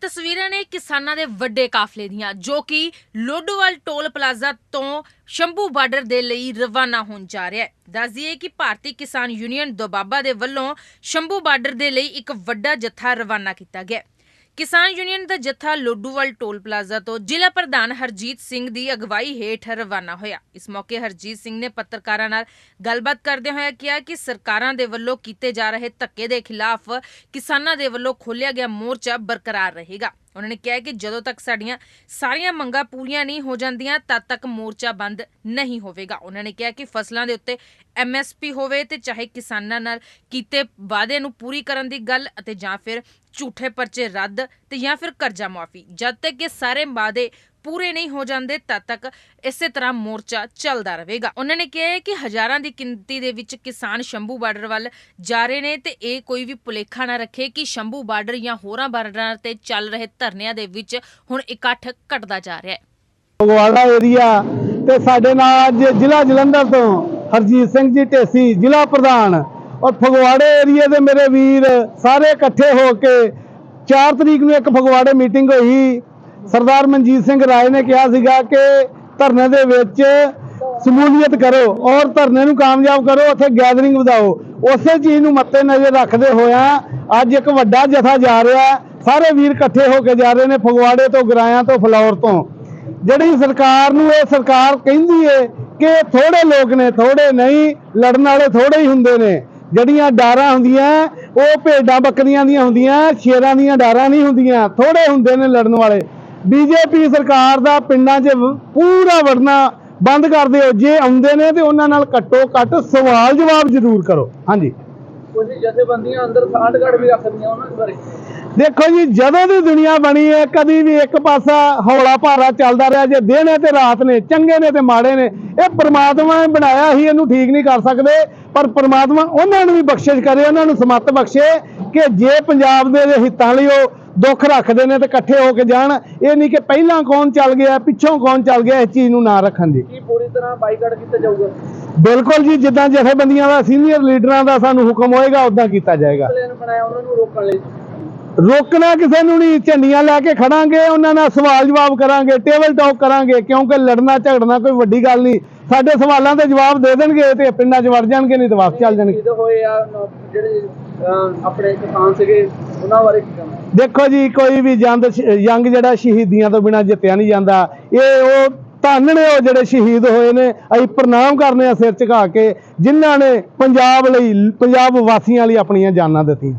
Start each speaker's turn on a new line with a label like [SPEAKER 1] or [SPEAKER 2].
[SPEAKER 1] ਤਸਵੀਰਾਂ ਨੇ ਕਿਸਾਨਾਂ ਦੇ ਵੱਡੇ ਕਾਫਲੇ ਦੀਆਂ, ਜੋ ਕਿ ਲੋਡੋਵਾਲ ਟੋਲ ਪਲਾਜ਼ਾ ਤੋਂ ਸ਼ੰਭੂ ਬਾਰਡਰ ਦੇ ਲਈ ਰਵਾਨਾ ਹੋਣ ਜਾ ਰਿਹਾ ਹੈ। ਦੱਸ ਦਈਏ ਕਿ ਭਾਰਤੀ ਕਿਸਾਨ ਯੂਨੀਅਨ ਦੋਬਾਬਾ ਦੇ ਵੱਲੋਂ ਸ਼ੰਭੂ ਬਾਰਡਰ ਦੇ ਲਈ ਇੱਕ ਵੱਡਾ ਜੱਥਾ ਰਵਾਨਾ ਕੀਤਾ ਗਿਆ ਕਿਸਾਨ ਯੂਨੀਅਨ ਦਾ ਜੱਥਾ ਲੋਡੂਵਾਲ ਟੋਲ ਪਲਾਜ਼ਾ ਤੋਂ ਜ਼ਿਲ੍ਹਾ ਪ੍ਰਧਾਨ ਹਰਜੀਤ ਸਿੰਘ ਦੀ ਅਗਵਾਈ ਹੇਠ ਰਵਾਨਾ ਹੋਇਆ। ਇਸ ਮੌਕੇ ਹਰਜੀਤ ਸਿੰਘ ਨੇ ਪੱਤਰਕਾਰਾਂ ਨਾਲ ਗੱਲਬਾਤ ਕਰਦੇ ਹੋਏ ਕਿਹਾ ਕਿ ਸਰਕਾਰਾਂ ਦੇ ਵੱਲੋਂ ਕੀਤੇ ਜਾ ਰਹੇ ਧੱਕੇ ਦੇ ਖਿਲਾਫ ਕਿਸਾਨਾਂ ਦੇ ਵੱਲੋਂ ਖੋਲ੍ਹਿਆ ਗਿਆ ਮੋਰਚਾ ਬਰਕਰਾਰ ਰਹੇਗਾ। ਉਹਨਾਂ ਨੇ ਕਿਹਾ ਕਿ ਜਦੋਂ ਤੱਕ ਸਾਡੀਆਂ ਸਾਰੀਆਂ ਮੰਗਾਂ ਪੂਰੀਆਂ ਨਹੀਂ ਹੋ ਜਾਂਦੀਆਂ, ਤਦ ਤੱਕ ਮੋਰਚਾ ਬੰਦ ਨਹੀਂ ਹੋਵੇਗਾ। ਉਹਨਾਂ ਨੇ ਕਿਹਾ ਕਿ ਫਸਲਾਂ ਦੇ ਉੱਤੇ ਐਮਐਸਪੀ ਹੋਵੇ ਤੇ ਚਾਹੇ ਕਿਸਾਨਾਂ ਨਾਲ ਕੀਤੇ ਵਾਅਦੇ ਨੂੰ ਪੂਰੀ ਕਰਨ ਦੀ ਗੱਲ ਅਤੇ ਜਾਂ ਫਿਰ ਝੂਠੇ ਪਰਚੇ ਰੱਦ ਤੇ ਜਾਂ ਫਿਰ ਕਰਜ਼ਾ ਮਾਫੀ ਜਦ ਤੱਕ ਇਹ ਸਾਰੇ ਵਾਅਦੇ ਪੂਰੇ ਨਹੀਂ ਹੋ ਜਾਂਦੇ, ਤਦ ਤੱਕ ਇਸੇ ਤਰ੍ਹਾਂ ਮੋਰਚਾ ਚੱਲਦਾ ਰਹੇਗਾ। ਉਹਨਾਂ ਨੇ ਕਿਹਾ ਕਿ ਹਜ਼ਾਰਾਂ ਦੀ ਗਿਣਤੀ ਦੇ ਵਿੱਚ ਕਿਸਾਨ ਸ਼ੰਭੂ ਬਾਰਡਰ ਵੱਲ ਜਾ ਰਹੇ ਨੇ ਤੇ ਇਹ ਕੋਈ ਵੀ ਭੁਲੇਖਾ ਨਾ ਰੱਖੇ ਕਿ ਸ਼ੰਭੂ ਬਾਰਡਰ ਜਾਂ ਹੋਰਾਂ ਬਾਰਡਰਾਂ ਤੇ ਚੱਲ ਰਹੇ ਧਰਨਿਆਂ ਦੇ ਵਿੱਚ ਹੁਣ ਇਕੱਠ ਘਟਦਾ ਜਾ ਰਿਹਾ ਹੈ।
[SPEAKER 2] ਫਗਵਾੜਾ ਏਰੀਆ ਤੇ ਸਾਡੇ ਨਾਲ ਅੱਜ ਜ਼ਿਲ੍ਹਾ ਜਲੰਧਰ ਤੋਂ ਹਰਜੀਤ ਸਿੰਘ ਜੀ ਢੇਸੀ, ਜ਼ਿਲ੍ਹਾ ਪ੍ਰਧਾਨ। ਔਰ ਫਗਵਾੜੇ ਏਰੀਆ ਦੇ ਮੇਰੇ ਵੀਰ ਸਾਰੇ ਇਕੱਠੇ ਹੋ ਕੇ 4 ਤਰੀਕ ਨੂੰ ਇੱਕ ਫਗਵਾੜੇ ਮੀਟਿੰਗ ਹੋਈ। ਸਰਦਾਰ ਮਨਜੀਤ ਸਿੰਘ ਰਾਏ ਨੇ ਕਿਹਾ ਸੀਗਾ ਕਿ ਧਰਨੇ ਦੇ ਵਿੱਚ ਸਮੂਲੀਅਤ ਕਰੋ ਔਰ ਧਰਨੇ ਨੂੰ ਕਾਮਯਾਬ ਕਰੋ, ਉੱਥੇ ਗੈਦਰਿੰਗ ਵਧਾਓ। ਉਸੇ ਚੀਜ਼ ਨੂੰ ਮੱਤੇ ਨਜ਼ਰ ਰੱਖਦੇ ਹੋਇਆ ਅੱਜ ਇੱਕ ਵੱਡਾ ਜਥਾ ਜਾ ਰਿਹਾ ਸਾਰੇ ਵੀਰ ਇਕੱਠੇ ਹੋ ਕੇ ਜਾ ਰਹੇ ਨੇ ਫਗਵਾੜੇ ਤੋਂ, ਗਰਾਇਆਂ ਤੋਂ, ਫਲੌਰ ਤੋਂ। ਜਿਹੜੀ ਸਰਕਾਰ ਨੂੰ ਇਹ ਸਰਕਾਰ ਕਹਿੰਦੀ ਏ ਕਿ ਥੋੜੇ ਲੋਕ ਨੇ ਥੋੜੇ ਨਹੀਂ, ਲੜਨ ਵਾਲੇ ਥੋੜੇ ਹੀ ਹੁੰਦੇ ਨੇ। ਜਿਹੜੀਆਂ ਡਾਰਾਂ ਹੁੰਦੀਆਂ, ਉਹ ਭੇਡਾਂ ਬੱਕਰੀਆਂ ਦੀਆਂ ਹੁੰਦੀਆਂ, ਸ਼ੇਰਾਂ ਦੀਆਂ ਡਾਰਾਂ ਨਹੀਂ ਹੁੰਦੀਆਂ ਥੋੜੇ ਹੁੰਦੇ ਨੇ ਲੜਨ ਵਾਲੇ। ਬੀਜੇਪੀ ਸਰਕਾਰ ਦਾ ਪਿੰਡਾਂ 'ਚ ਪੂਰਾ ਵੜਨਾ ਬੰਦ ਕਰ ਦਿਓ। ਜੇ ਆਉਂਦੇ ਨੇ ਤੇ ਉਹਨਾਂ ਨਾਲ ਘੱਟੋ ਘੱਟ ਸਵਾਲ ਜਵਾਬ ਜ਼ਰੂਰ ਕਰੋ। ਹਾਂਜੀ।
[SPEAKER 3] ਕੁਝ ਜਥੇਬੰਦੀਆਂ ਅੰਦਰ ਸਾਂਢਗੜ ਵੀ ਰੱਖਦੀਆਂ ਉਹਨਾਂ ਦੇ ਬਾਰੇ।
[SPEAKER 2] ਦੇਖੋ ਜੀ ਜਦੋਂ ਦੀ ਦੁਨੀਆ ਬਣੀ ਹੈ ਕਦੀ ਵੀ ਇੱਕ ਪਾਸਾ ਹੌਲਾ ਭਾਰਾ ਚੱਲਦਾ ਰਿਹਾ ਜੇ ਦਿਨ ਹੈ ਤੇ ਰਾਤ ਨੇ ਚੰਗੇ ਨੇ ਤੇ ਮਾੜੇ ਨੇ ਇਹ ਪ੍ਰਮਾਤਮਾ ਨੇ ਬਣਾਇਆ ਹੀ ਇਹਨੂੰ ਠੀਕ ਨਹੀਂ ਕਰ ਸਕਦੇ। ਪਰ ਪ੍ਰਮਾਤਮਾ ਉਹਨਾਂ ਨੂੰ ਵੀ ਬਖਸ਼ਿਸ਼ ਕਰੇ ਉਹਨਾਂ ਨੂੰ ਸਮੱਤ ਬਖਸ਼ੇ ਕਿ ਜੇ ਪੰਜਾਬ ਦੇ ਹਿੱਤਾਂ ਲਈ ਉਹ ਦੁੱਖ ਰੱਖਦੇ ਨੇ ਤੇ ਇਕੱਠੇ ਹੋ ਕੇ ਜਾਣ ਇਹ ਨਹੀਂ ਕਿ ਪਹਿਲਾਂ ਕੌਣ ਚੱਲ ਗਿਆ ਪਿੱਛੋਂ ਕੌਣ ਚੱਲ ਗਿਆ ਇਸ ਚੀਜ਼ ਨੂੰ ਨਾ ਰੱਖਣ ਦੀ।
[SPEAKER 3] ਕੀ ਪੂਰੀ ਤਰ੍ਹਾਂ ਬਾਈਕਾਟ ਕੀਤਾ ਜਾਊਗਾ?
[SPEAKER 2] ਬਿਲਕੁਲ ਜੀ ਜਿੱਦਾਂ ਜਥੇਬੰਦੀਆਂ ਦਾ ਸੀਨੀਅਰ ਲੀਡਰਾਂ ਦਾ ਸਾਨੂੰ ਹੁਕਮ ਹੋਏਗਾ ਉਦਾਂ ਕੀਤਾ ਜਾਏਗਾ।
[SPEAKER 3] ਪਲਾਨ ਬਣਾਇਆ ਉਹਨਾਂ ਨੂੰ ਰੋਕਣ ਲਈ
[SPEAKER 2] ਰੋਕਣਾ ਕਿਸੇ ਨੂੰ ਨਹੀਂ ਝੰਡੀਆਂ ਲੈ ਕੇ ਖੜਾਂਗੇ ਉਹਨਾਂ ਨਾਲ ਸਵਾਲ ਜਵਾਬ ਕਰਾਂਗੇ ਟੇਬਲ ਟਾਕ ਕਰਾਂਗੇ ਕਿਉਂਕਿ ਲੜਨਾ ਝਗੜਨਾ ਕੋਈ ਵੱਡੀ ਗੱਲ ਨਹੀਂ। ਸਾਡੇ ਸਵਾਲਾਂ ਦੇ ਜਵਾਬ ਦੇ ਦੇਣਗੇ ਤੇ ਪਿੰਡਾਂ 'ਚ ਵੜ ਜਾਣਗੇ ਨਹੀਂ ਤਾਂ ਵਾਪਸ ਚੱਲ ਜਾਣਗੇ।
[SPEAKER 3] ਹੋਏ ਆ ਜਿਹੜੇ ਆਪਣੇ ਕਿਸਾਨ ਸੀਗੇ ਉਹਨਾਂ ਬਾਰੇ ਕੀ ਕਹਿਣਾ?
[SPEAKER 2] ਦੇਖੋ ਜੀ ਕੋਈ ਵੀ ਜੰਦ ਜੰਗ ਜਿਹੜਾ ਸ਼ਹੀਦੀਆਂ ਤੋਂ ਬਿਨਾ ਜਿੱਤਿਆ ਨਹੀਂ ਜਾਂਦਾ। ਇਹ ਉਹ ਧੰਨ ਨੇ ਉਹ ਜਿਹੜੇ ਸ਼ਹੀਦ ਹੋਏ ਨੇ। ਅਸੀਂ ਪ੍ਰਣਾਮ ਕਰਨੇ ਆ ਸਿਰ ਝੁਕਾ ਕੇ, ਜਿਨ੍ਹਾਂ ਨੇ ਪੰਜਾਬ ਲਈ, ਪੰਜਾਬ ਵਾਸੀਆਂ ਲਈ ਆਪਣੀਆਂ ਜਾਨਾਂ ਦਿੱਤੀਆਂ।